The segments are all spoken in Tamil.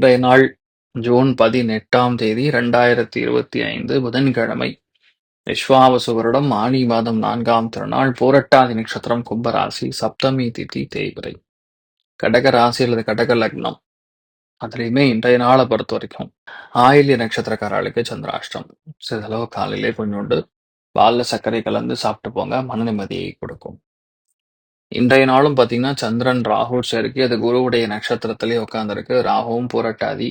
இன்றைய நாள் ஜூன் பதினெட்டாம் தேதி ரெண்டாயிரத்தி இருபத்தி ஐந்து புதன்கிழமை. விஸ்வாவசு வருடம் ஆனி மாதம் நான்காம் திருநாள் போரட்டாதி நட்சத்திரம் கும்பராசி சப்தமி திதி தேய்பிரை. கடக ராசி அல்லது கடக லக்னம். அதுலேயுமே இன்றைய நாளை பொறுத்த வரைக்கும் ஆயில்ய நட்சத்திரக்காரர்களுக்கு சந்திராஷ்டம். சிறிதளவு காலையிலே கொஞ்சோண்டு பாலில் சர்க்கரை கலந்து சாப்பிட்டு போங்க மன நிம்மதியை கொடுக்கும். இன்றைய நாளும் பார்த்தீங்கன்னா சந்திரன் ராகு சேர்க்கை அது குருவுடைய நட்சத்திரத்திலே உட்கார்ந்திருக்கு. ராகுவும் புரட்டாதி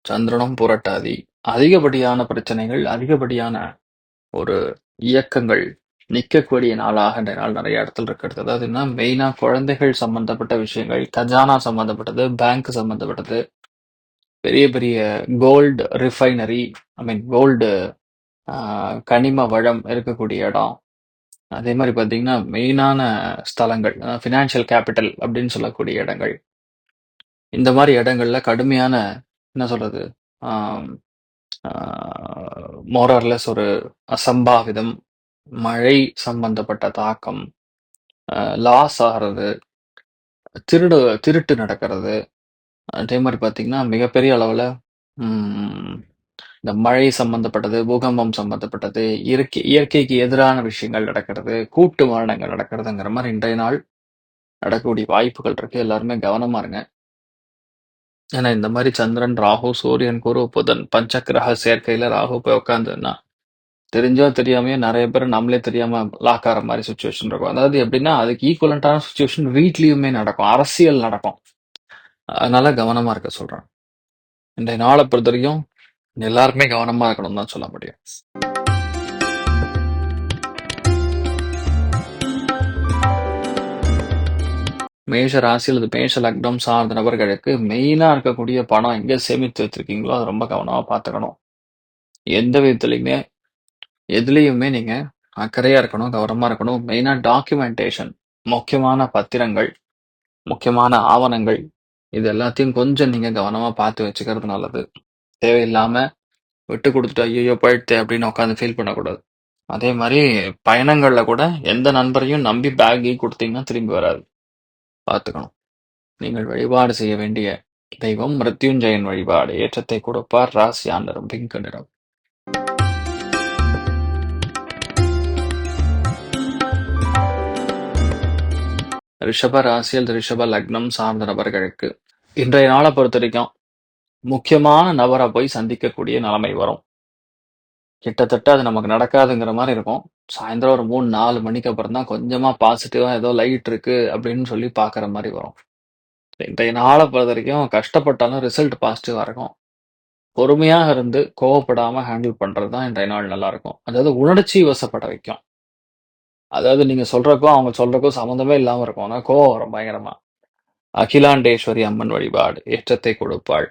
சந்திரனும் புரட்டாதி. அதிகப்படியான பிரச்சனைகள் அதிகப்படியான ஒரு இயக்கங்கள் நிற்கக்கூடிய நாளாக இந்த நாள் நிறைய இடத்துல இருக்கிறது. அதாவது என்ன? மெயினா குழந்தைகள் சம்பந்தப்பட்ட விஷயங்கள் கஜானா சம்பந்தப்பட்டது பேங்க் சம்பந்தப்பட்டது பெரிய பெரிய gold refinery I mean gold கனிம வளம் இருக்கக்கூடிய இடம் அதே மாதிரி பார்த்தீங்கன்னா மெயினான ஸ்தலங்கள் ஃபினான்ஷியல் கேபிட்டல் அப்படின்னு சொல்லக்கூடிய இடங்கள். இந்த மாதிரி இடங்கள்ல கடுமையான என்ன சொல்றது மோரர்லெஸ் ஒரு அசம்பாவிதம் மழை சம்பந்தப்பட்ட தாக்கம் லாஸ் ஆகிறது திருடு திருட்டு நடக்கிறது. அதே மாதிரி பார்த்தீங்கன்னா மிகப்பெரிய அளவில் இந்த மழை சம்பந்தப்பட்டது பூகம்பம் சம்பந்தப்பட்டது இயற்கை இயற்கைக்கு எதிரான விஷயங்கள் நடக்கிறது கூட்டு மரணங்கள் நடக்கிறதுங்கிற மாதிரி இன்றைய நாள் நடக்கக்கூடிய வாய்ப்புகள் இருக்கு. எல்லாருமே கவனமா இருங்க. ஏன்னா இந்த மாதிரி சந்திரன் ராகு சூரியன் குரு புதன் பஞ்சக்கிரக சேர்க்கையில ராகு போய் உட்காந்துன்னா தெரிஞ்சோ தெரியாமையோ நிறைய பேர் நம்மளே தெரியாம லாக் ஆகிற மாதிரி சுச்சுவேஷன் இருக்கும். அதாவது எப்படின்னா அதுக்கு ஈக்குவலண்டான சுச்சுவேஷன் வீட்லயுமே நடக்கும். அரசியல் நடக்கும். அதனால கவனமா இருக்க சொல்றேன். இன்றைய நாளை பொறுத்த வரைக்கும் எல்லாருமே கவனமா இருக்கணும் தான் சொல்ல முடியும். மேஷ ராசியில் அல்லது மேஷ லக்னம் சார்ந்த நபர்களுக்கு மெயினா இருக்கக்கூடிய பணம் எங்க சேமித்து வச்சிருக்கீங்களோ அதை ரொம்ப கவனமா பார்த்துக்கணும். எந்த விதத்துலையுமே எதுலேயுமே நீங்க அக்கறையா இருக்கணும் கவனமா இருக்கணும். மெயினா டாக்குமெண்டேஷன் முக்கியமான பத்திரங்கள் முக்கியமான ஆவணங்கள் இது எல்லாத்தையும் கொஞ்சம் நீங்க கவனமா பார்த்து வச்சுக்கிறது நல்லது. தேவையில்லாம விட்டு கொடுத்துட்டு ஐயோ போயிடுத்தே அப்படின்னு உட்காந்து ஃபீல் பண்ணக்கூடாது. அதே மாதிரி பயணங்கள்ல கூட எந்த நண்பரையும் நம்பி பேக் கொடுத்தீங்கன்னா திரும்பி வராது. பார்த்துக்கணும். நீங்கள் வழிபாடு செய்ய வேண்டிய தெய்வம் மிருத்யுஞ்சயன் வழிபாடு. ஏற்றத்தை கொடுப்பார் ராசி ஆண்டரும் பிங்க் நிறம். ரிஷப ராசியல் ரிஷப லக்னம் சார்ந்த நபர்களுக்கு இன்றைய நாளை பொறுத்த வரைக்கும் முக்கியமான நபரை போய் சந்திக்கக்கூடிய நிலைமை வரும். கிட்டத்தட்ட அது நமக்கு நடக்காதுங்கிற மாதிரி இருக்கும். சாயந்தரம் ஒரு மூணு நாலு மணிக்கு அப்புறம் தான் கொஞ்சமா பாசிட்டிவா ஏதோ லைட் இருக்கு அப்படின்னு சொல்லி பாக்குற மாதிரி வரும். இன்றைய நாளை பொறுத்த வரைக்கும் கஷ்டப்பட்டாலும் ரிசல்ட் பாசிட்டிவா இருக்கும். பொறுமையாக இருந்து கோவப்படாம ஹேண்டில் பண்றது தான் இன்றைய நாள் நல்லா இருக்கும். அதாவது உணர்ச்சி வசப்பட வைக்கும். அதாவது நீங்க சொல்றக்கோ அவங்க சொல்றக்கோ சம்மந்தமே இல்லாம இருக்கும். ஆனா கோவம் வரும் பயங்கரமா. அகிலாண்டேஸ்வரி அம்மன் வழிபாடு ஏற்றத்தை கொடுப்பாள்.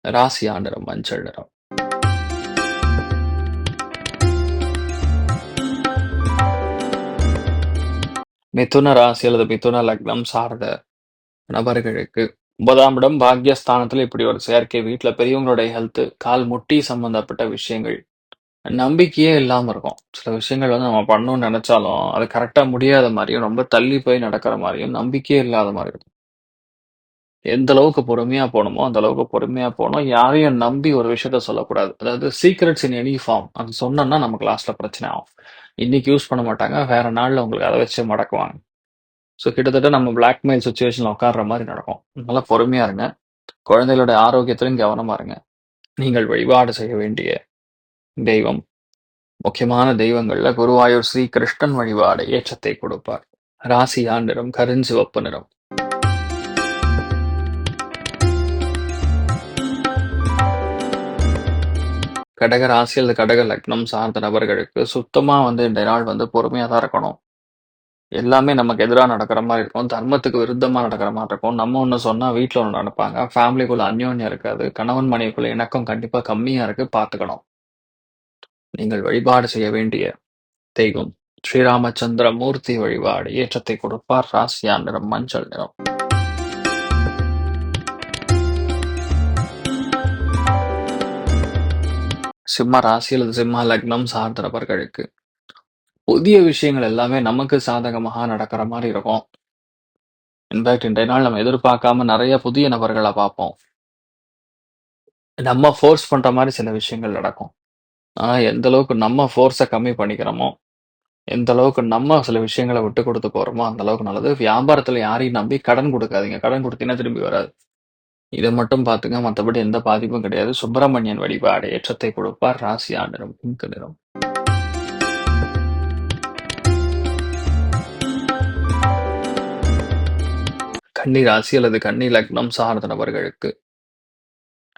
ராசி ஆண்டரம் மஞ்சள் நிறம் மிதுன ராசி அல்லது மிதுன லக்னம் சார்ந்த நபர்களுக்கு ஒன்பதாம் இடம் பாக்யஸ்தானத்தில் இப்படி ஒரு செயற்கை வீட்டுல பெரியவங்களுடைய ஹெல்த் கால் முட்டி சம்பந்தப்பட்ட விஷயங்கள். நம்பிக்கையே இல்லாம இருக்கும். சில விஷயங்கள் வந்து நம்ம பண்ணணும்னு நினைச்சாலும் அது கரெக்டா முடியாத மாதிரியும் ரொம்ப தள்ளி போய் நடக்கிற மாதிரியும் நம்பிக்கையே இல்லாத மாதிரி இருக்கும். எந்த அளவுக்கு பொறுமையா போகணுமோ அந்த அளவுக்கு பொறுமையா போகணும் யாரையும் நம்பி ஒரு விஷயத்த சொல்லக்கூடாது அதாவது சீக்ரெட்ஸ் இன் எனி ஃபார்ம் அது சொன்னோம்னா நமக்கு லாஸ்ட்ல பிரச்சனை ஆகும் இன்னைக்கு யூஸ் பண்ண மாட்டாங்க வேற நாள்ல உங்களுக்கு அதை வச்சு மடக்குவாங்க ஸோ கிட்டத்தட்ட நம்ம பிளாக்மெயில் சுச்சுவேஷன்ல உட்கார்ற மாதிரி நடக்கும். நல்லா பொறுமையா இருங்க. குழந்தைகளோட ஆரோக்கியத்திலும் கவனமா இருங்க. நீங்கள் வழிபாடு செய்ய வேண்டிய தெய்வம் முக்கியமான தெய்வங்கள்ல குருவாயூர் ஸ்ரீ கிருஷ்ணன் வழிபாடு ஏற்றத்தை கொடுப்பார். ராசியா நிறம் கருஞ்சிவப்பு நிறம். கடக ராசி அல்லது கடக லக்னம் சார்ந்த நபர்களுக்கு சுத்தமாக வந்து இந்த நாள் வந்து பொறுமையாக தான் இருக்கணும். எல்லாமே நமக்கு எதிராக நடக்கிற மாதிரி இருக்கும். தர்மத்துக்கு விருத்தமாக நடக்கிற மாதிரி இருக்கும். நம்ம ஒன்று சொன்னால் வீட்டில் ஒன்று நடப்பாங்க. ஃபேமிலிக்குள்ளே அந்யோன்யம் இருக்காது. கணவன் மனைவிக்குள்ள இணக்கம் கண்டிப்பாக கம்மியாக இருக்கு. பார்த்துக்கணும். நீங்கள் வழிபாடு செய்ய வேண்டிய தெய்வம் ஸ்ரீராமச்சந்திர மூர்த்தி வழிபாடு ஏற்றத்தை கொடுப்பார். ராசியா நிறம் மஞ்சள் நிறம். சிம்ம ராசி அல்லது சிம்ம லக்னம் சார்ந்த நபர்களுக்கு புதிய விஷயங்கள் எல்லாமே நமக்கு சாதகமாக நடக்கிற மாதிரி இருக்கும். இன்ஃபேக்ட் இன்றைய நாள் நம்ம எதிர்பார்க்காம நிறைய புதிய நபர்களை பார்ப்போம். நம்ம ஃபோர்ஸ் பண்ற மாதிரி சில விஷயங்கள் நடக்கும். ஆனா எந்த அளவுக்கு நம்ம ஃபோர்ஸை கம்மி பண்ணிக்கிறோமோ, எந்த அளவுக்கு நம்ம சில விஷயங்கள விட்டு கொடுத்து போறோமோ, அந்த அளவுக்கு நல்லது. வியாபாரத்துல யாரையும் நம்பி கடன் கொடுக்காதீங்க கடன் கொடுத்தீங்கன்னா திரும்பி வராது. இதை மட்டும் பார்த்துங்க. மத்தபடி எந்த பாதிப்பும் கிடையாது. சுப்பிரமணியன் வழிபாடு ஏற்றத்தை கொடுப்பார். ராசியா நிறம் பிங்க் நிறம். கன்னி ராசி அல்லது கன்னி லக்னம் சார்ந்த நபர்களுக்கு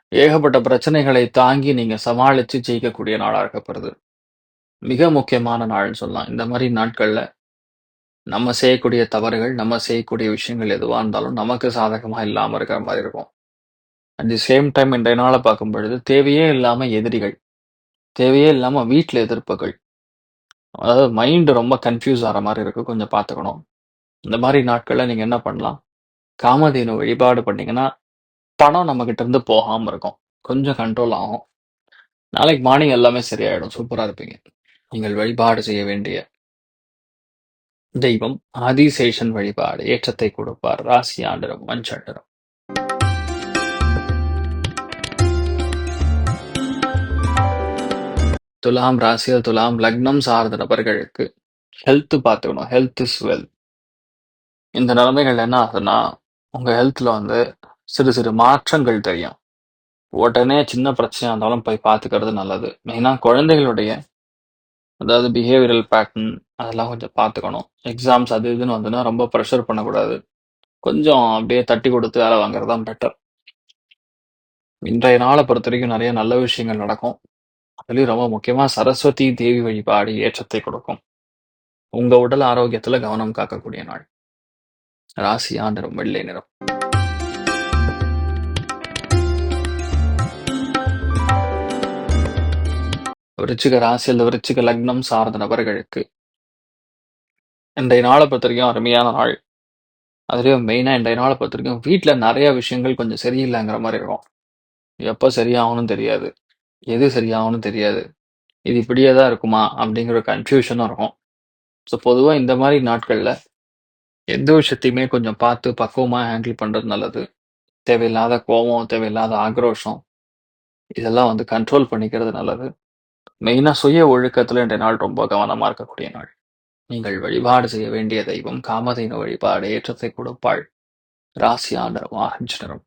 ஏகப்பட்ட பிரச்சனைகளை தாங்கி நீங்க சமாளிச்சு ஜெயிக்கக்கூடிய நாளாக இருக்கப்படுது. மிக முக்கியமான நாள்னு சொல்லலாம். இந்த மாதிரி நாட்கள்ல நம்ம செய்யக்கூடிய தவறுகள், நம்ம செய்யக்கூடிய விஷயங்கள் எதுவா இருந்தாலும் நமக்கு சாதகமா இல்லாம இருக்கிற மாதிரி இருக்கும். அட் தி சேம் டைம் இன்றைய நாள பார்க்கும் பொழுது தேவையே இல்லாமல் எதிரிகள், தேவையே இல்லாமல் வீட்டில் எதிர்ப்புகள், அதாவது மைண்டு ரொம்ப கன்ஃப்யூஸ் ஆகிற மாதிரி இருக்குது கொஞ்சம் பார்த்துக்கணும். இந்த மாதிரி நாட்களில் நீங்கள் என்ன பண்ணலாம்? காமதேனு வழிபாடு பண்ணிங்கன்னா பணம் நம்மகிட்ட இருந்து போகாமல் இருக்கும். கொஞ்சம் கண்ட்ரோல் ஆகும். நாளைக்கு மார்னிங் எல்லாமே சரியாயிடும். சூப்பராக இருப்பீங்க. நீங்கள் வழிபாடு செய்ய வேண்டிய தெய்வம் ஆதிசேஷன் வழிபாடு ஏற்றத்தை கொடுப்பார். ராசி ஆண்டரும் மஞ்சண்டரும் துலாம் ராசியில் துலாம் லக்னம் சார்ந்த நபர்களுக்கு ஹெல்த் பார்த்துக்கணும். Health is wealth. இந்த நிலைமைகள் என்ன ஆகுதுன்னா, உங்கள் ஹெல்த்தில் வந்து சிறு சிறு மாற்றங்கள் தெரியும். உடனே சின்ன பிரச்சனையாக இருந்தாலும் போய் பார்த்துக்கிறது நல்லது. மெயினாக குழந்தைகளுடைய அதாவது பிஹேவியரல் பேட்டர்ன் அதெல்லாம் கொஞ்சம் பார்த்துக்கணும். எக்ஸாம்ஸ் அது இதுன்னு வந்துன்னா ரொம்ப ப்ரெஷர் பண்ணக்கூடாது. கொஞ்சம் அப்படியே தட்டி கொடுத்து வேலை வாங்குறது தான் பெட்டர். இன்றைய நாளை பொறுத்த வரைக்கும் நிறைய நல்ல விஷயங்கள் நடக்கும். அதுலயும் ரொம்ப முக்கியமா சரஸ்வதி தேவி வழிபாடு ஏற்றத்தை கொடுக்கும். உங்க உடல் ஆரோக்கியத்துல கவனம் காக்கக்கூடிய நாள். ராசியா நிறம் வெள்ளை நிறம். விருச்சிக ராசி அல்லது விருச்சிக லக்னம் சார்ந்த நபர்களுக்கு இன்றைய பொறுத்த வரைக்கும் அருமையான நாள். அதுலேயும் மெயினா இன்றைய பொறுத்த வரைக்கும் வீட்டுல நிறைய விஷயங்கள் கொஞ்சம் சரியில்லைங்கிற மாதிரி இருக்கும். எப்ப சரியாகும்னு தெரியாது. எது சரியாகும்னு தெரியாது. இது இப்படியே தான் இருக்குமா? அப்படிங்கிற கன்ஃப்யூஷனும் இருக்கும். ஸோ பொதுவா இந்த மாரி நாட்கள்ல எந்த விஷயத்தையுமே கொஞ்சம் பார்த்து பக்குவமா ஹேண்டில் பண்றது நல்லது. தேவையில்லாத கோவம், தேவையில்லாத ஆக்ரோஷம் இதெல்லாம் வந்து கண்ட்ரோல் பண்ணிக்கிறது நல்லது. மெயினா சுய ஒழுக்கத்துல இன்றைய நாள் ரொம்ப கவனமா இருக்கக்கூடிய நாள். நீங்கள் வழிபாடு செய்ய வேண்டிய தெய்வம் காமதேனு வழிபாடு ஏற்றத்தை கொடுப்பாள். ராசியா நிறம் ஆரஞ்சு நிறம்.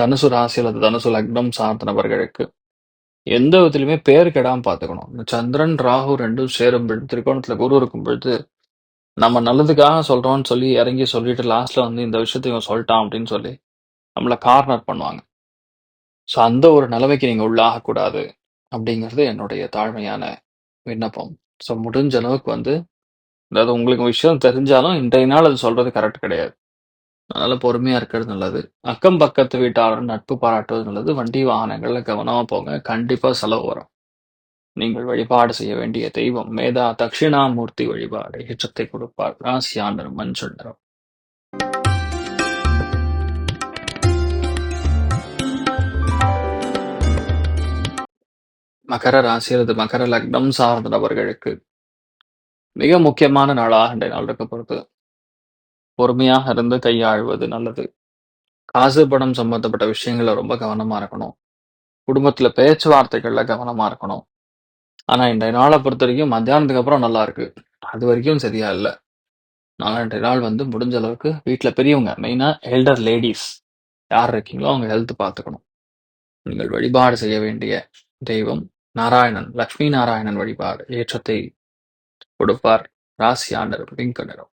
தனுசு ராசி அல்லது தனுசு லக்னம் சார்ந்த நபர்களுக்கு எந்த விதத்திலுமே பேர் கெடாமல் பார்த்துக்கணும். இந்த சந்திரன், ராகு ரெண்டும் சேரும் பொழுது, திரிகோணத்தில் குரு இருக்கும் பொழுது, நம்ம நல்லதுக்காக சொல்கிறோம்னு சொல்லி இறங்கி சொல்லிட்டு லாஸ்ட்டில் வந்து இந்த விஷயத்த இவன் சொல்லிட்டான் அப்படின்னு சொல்லி நம்மளை கார்னர் பண்ணுவாங்க. ஸோ அந்த ஒரு நிலைமைக்கு நீங்கள் உள்ளாகக்கூடாது அப்படிங்கிறது என்னுடைய தாழ்மையான விண்ணப்பம். ஸோ முடிஞ்ச அளவுக்கு வந்து அதாவது உங்களுக்கு விஷயம் தெரிஞ்சாலும் இன்றைய நாள் அது சொல்கிறது கரெக்ட் கிடையாது. அதனால பொறுமையா இருக்கிறது நல்லது. அக்கம் பக்கத்து வீட்டாளர் நட்பு பாராட்டுவது நல்லது. வண்டி வாகனங்கள்ல கவனமா போங்க. கண்டிப்பா செலவு வரும். நீங்கள் வழிபாடு செய்ய வேண்டிய தெய்வம் மேதா தட்சிணாமூர்த்தி வழிபாடு ஏற்றத்தை கொடுப்பார். ராசியா நிறம் மகர ராசி அல்லது மகர லக்னம் சார்ந்த நபர்களுக்கு மிக முக்கியமான நாளாக இன்றைய நாள் இருக்க பொறுத்து பொறுமையாக இருந்து கையாள்வது நல்லது. காசு பணம் சம்பந்தப்பட்ட விஷயங்கள ரொம்ப கவனமா இருக்கணும். குடும்பத்துல பேச்சுவார்த்தைகள்ல கவனமா இருக்கணும். ஆனால் இன்றைய நாளை பொறுத்த வரைக்கும் மத்தியானத்துக்கு அப்புறம் நல்லா இருக்கு அது வரைக்கும் சரியா இல்லை ஆனால் இன்றைய நாள் வந்து முடிஞ்ச அளவுக்கு வீட்டில் பெரியவங்க மெயினாக எல்டர் லேடிஸ் யார் இருக்கீங்களோ அவங்க ஹெல்த் பார்த்துக்கணும் நீங்கள் வழிபாடு செய்ய வேண்டிய தெய்வம் நாராயணன் லக்ஷ்மி நாராயணன் வழிபாடு ஏற்றத்தை கொடுப்பார் ராசி ஆண்டர் பிங்க் நிறம்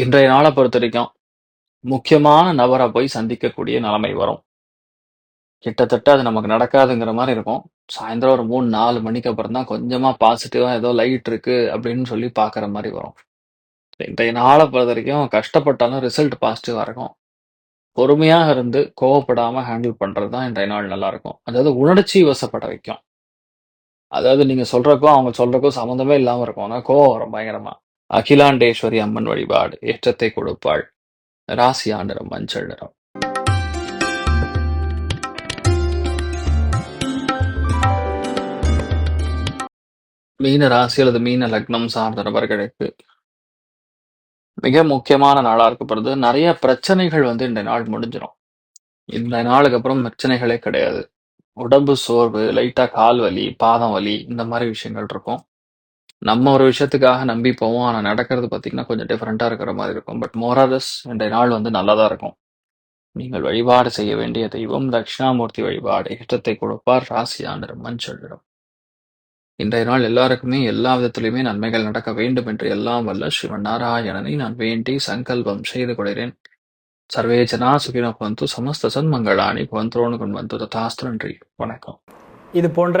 இன்றைய நாளை பொறுத்த வரைக்கும் முக்கியமான நபரை போய் சந்திக்கக்கூடிய நிலைமை வரும். கிட்டத்தட்ட அது நமக்கு நடக்காதுங்கிற மாதிரி இருக்கும். சாயந்தரம் ஒரு மூணு நாலு மணிக்கு அப்புறம் தான் கொஞ்சமாக பாசிட்டிவாக ஏதோ லைட் இருக்கு அப்படின்னு சொல்லி பார்க்குற மாதிரி வரும். இன்றைய நாளை பொறுத்த வரைக்கும் கஷ்டப்பட்டாலும் ரிசல்ட் பாசிட்டிவாக இருக்கும். பொறுமையாக இருந்து கோவப்படாமல் ஹேண்டில் பண்ணுறது தான் இன்றைய நாள் நல்லாயிருக்கும் அதாவது உணர்ச்சி வசப்பட வைக்கும். அதாவது நீங்கள் சொல்கிறக்கோ அவங்க சொல்கிறக்கோ சம்மந்தமே இல்லாமல் இருக்கும். ஆனால் கோவம் வரும் பயங்கரமாக அகிலாண்டேஸ்வரி அம்மன் வழிபாடு ஏற்றத்தை கொடுப்பாள். ராசி ஆண்டரம் மஞ்சள் நிறம். மீன ராசி அல்லது மீன லக்னம் சார்ந்த நபர்களுக்கு மிக முக்கியமான நாளா இருக்கப்படுது நிறைய பிரச்சனைகள் வந்து இந்த நாள் முடிஞ்சிடும் இந்த நாளுக்கு அப்புறம் பிரச்சனைகளே கிடையாது. உடம்பு சோர்வு லைட்டா கால் வலி பாதம் வலி இந்த மாதிரி விஷயங்கள் இருக்கும். நம்ம ஒரு விஷயத்துக்காக நம்பி போவோம் ஆனா நடக்கிறது பாத்தீங்கன்னா கொஞ்சம் டிஃப்ரெண்டா இருக்கிற மாதிரி இருக்கும். பட் மோராரஸ் இந்த நாள் வந்து நல்லதா இருக்கும். நீங்கள் வழிபாடு செய்ய வேண்டிய தெய்வம் தட்சிணாமூர்த்தி வழிபாடு இஷ்டத்தை கொடுப்பார் ராசி ஆண்டர் மஞ்சள் இன்றைய நாள் எல்லாருக்குமே எல்லா விதத்திலுமே நன்மைகள் நடக்க வேண்டும் என்று எல்லாம் வல்ல சிவன் நாராயணனை நான் வேண்டி சங்கல்பம் செய்து கொள்கிறேன். சர்வே ஜனா பந்து சமஸ்த சன்மங்களானி பந்தோனு கொண்டு வந்து ததாஸ்து நன்றி. வணக்கம். இது போன்ற